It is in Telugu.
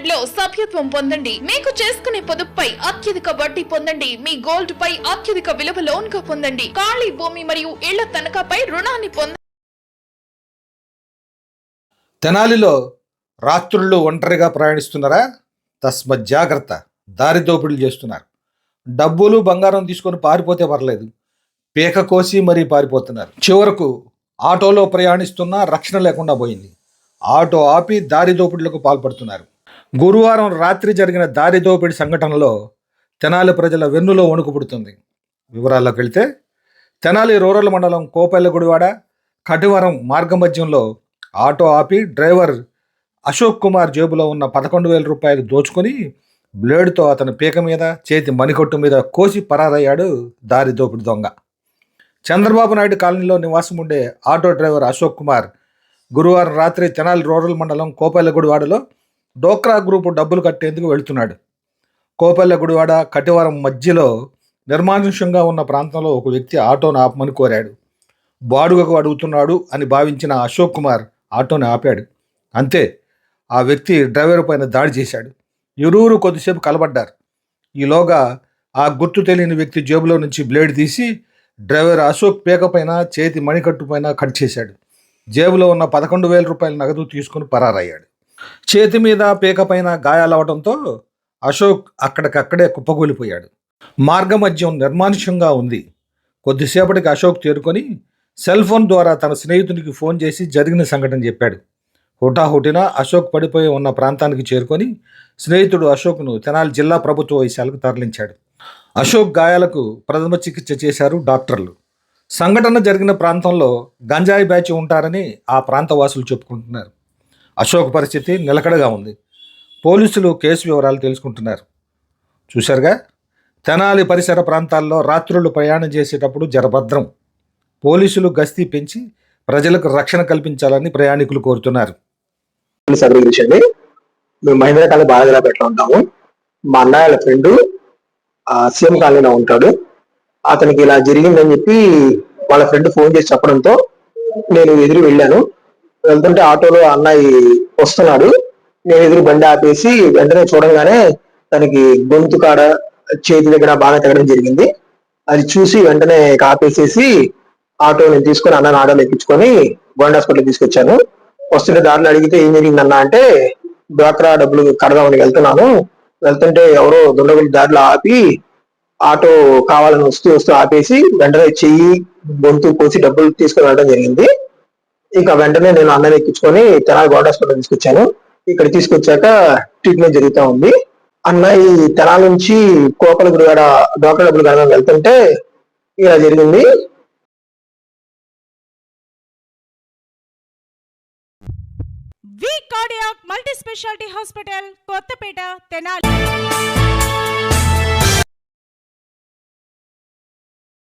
లిమిటెడ్లో సభ్యత్వం పొందండి. మీకు చేసుకునే పొదుపుపై అత్యధిక వడ్డీ పొందండి. మీ గోల్డ్ పై అత్యధిక విలువ లోన్గా పొందండి. ఖాళీ భూమి మరియు ఇళ్ళ తనఖాపై రుణాన్ని పొంద తెనాలిలో రాత్రుళ్ళు ఒంటరిగా ప్రయాణిస్తున్నారా? తస్మ జాగ్రత్త. దారి దోపిడీలు చేస్తున్నారు. డబ్బులు బంగారం తీసుకొని పారిపోతే పర్లేదు. పీక కోసి మరీ పారిపోతున్నారు. చివరకు ఆటోలో ప్రయాణిస్తున్నా రక్షణ లేకుండా పోయింది. ఆటో ఆపి దారి దోపిడీలకు పాల్పడుతున్నారు. గురువారం రాత్రి జరిగిన దారి దోపిడీ సంఘటనలో తెనాలి ప్రజల వెన్నులో వణుకు పుడుతుంది. వివరాల్లోకి వెళితే తెనాలి రూరల్ మండలం కోపల్లగుడివాడ కటివరం మార్గమధ్యంలో ఆటో ఆపి డ్రైవర్ అశోక్ కుమార్ జేబులో ఉన్న పదకొండు వేల రూపాయలు దోచుకొని బ్లేడ్తో అతని పీక మీద చేతి మణికొట్టు మీద కోసి పరారయ్యాడు దారి దోపిడి దొంగ. చంద్రబాబు నాయుడు కాలనీలో నివాసం ఉండే ఆటో డ్రైవర్ అశోక్ కుమార్ గురువారం రాత్రి తెనాలి రూరల్ మండలం కోపల్లగుడివాడలో డోక్రా గ్రూపు డబ్బులు కట్టేందుకు వెళ్తున్నాడు. కోపల్లగుడివాడ కటివరం మధ్యలో నిర్మానుష్యంగా ఉన్న ప్రాంతంలో ఒక వ్యక్తి ఆటోను ఆపమని కోరాడు. బాడుగకు అడుగుతున్నాడు అని భావించిన అశోక్ కుమార్ ఆటోని ఆపాడు. అంతే ఆ వ్యక్తి డ్రైవర్ పైన దాడి చేశాడు. ఇరువురు కొద్దిసేపు కలబడ్డారు. ఈలోగా ఆ గుర్తు తెలియని వ్యక్తి జేబులో నుంచి బ్లేడ్ తీసి డ్రైవర్ అశోక్ పేకపైన చేతి మణికట్టు పైన కట్ చేశాడు. జేబులో ఉన్న పదకొండు వేల రూపాయల నగదు తీసుకుని పరారయ్యాడు. చేతి మీద పీక పైన గాయాలవడంతో అశోక్ అక్కడికక్కడే కుప్పకూలిపోయాడు. మార్గమధ్యం నిర్మానుష్యంగా ఉంది. కొద్దిసేపటికి అశోక్ చేరుకొని సెల్ ఫోన్ ద్వారా తన స్నేహితునికి ఫోన్ చేసి జరిగిన సంఘటన చెప్పాడు. హుటాహుటిన అశోక్ పడిపోయి ఉన్న ప్రాంతానికి చేరుకొని స్నేహితుడు అశోక్ను తెనాలి జిల్లా ప్రభుత్వ వైశాలకు తరలించాడు. అశోక్ గాయాలకు ప్రథమ చికిత్స చేశారు డాక్టర్లు. సంఘటన జరిగిన ప్రాంతంలో గంజాయి బ్యాచ్ ఉంటారని ఆ ప్రాంత వాసులు చెప్పుకుంటున్నారు. అశోక్ పరిస్థితి నిలకడగా ఉంది. పోలీసులు కేసు వివరాలు తెలుసుకుంటున్నారు. చూశారుగా తెనాలి పరిసర ప్రాంతాల్లో రాత్రులు ప్రయాణం చేసేటప్పుడు జరభద్రం. పోలీసులు గస్తీ పెంచి ప్రజలకు రక్షణ కల్పించాలని ప్రయాణికులు కోరుతున్నారు. సగం అండి మేము మహేంద్ర బాలగరాపేటలో ఉంటాము మా అన్నయ్య ఫ్రెండ్ సీఎం కాలనీలో ఉంటాడు. అతనికి ఇలా జరిగిందని చెప్పి వాళ్ళ ఫ్రెండ్ ఫోన్ చేసి చెప్పడంతో నేను ఎదురు వెళ్ళాను. వెళ్తుంటే ఆటోలో అన్నయ్య వస్తున్నాడు. నేను ఎదురు బండి ఆపేసి వెంటనే చూడంగానే తనకి గొంతు కాడ చేతి దగ్గర బాగా తగ్గడం జరిగింది. అది చూసి వెంటనే ఆపేసేసి ఆటో నేను తీసుకొని అన్న ఆటోలో ఎక్కించుకొని గోండ్ హాస్పిటల్ తీసుకొచ్చాను. వస్తుంటే దారిలో అడిగితే ఏం జరిగింది అన్న అంటే డ్వాక్రా డబ్బులు కడదామని వెళ్తున్నాను. వెళ్తుంటే ఎవరో దుండగులు దారిలో ఆపి ఆటో కావాలని వస్తూ వస్తూ ఆపేసి వెంటనే చెయ్యి గొంతు కోసి డబ్బులు తీసుకుని వెళ్ళడం జరిగింది. ఇంకా వెంటనే నేను అన్నం ఎక్కించుకొని తెనాలి గోడ హాస్పిటల్ తీసుకొచ్చాను. ఇక్కడ తీసుకొచ్చాక ట్రీట్మెంట్ జరుగుతూ ఉంది. అన్న ఈ తెనాల నుంచి కోపల గుడిగాడ డాక్టర్ డబ్బులు గడ వెళ్తుంటే ఇలా జరిగింది. V cardiac multi speciality hospital Kothapeta Tenali.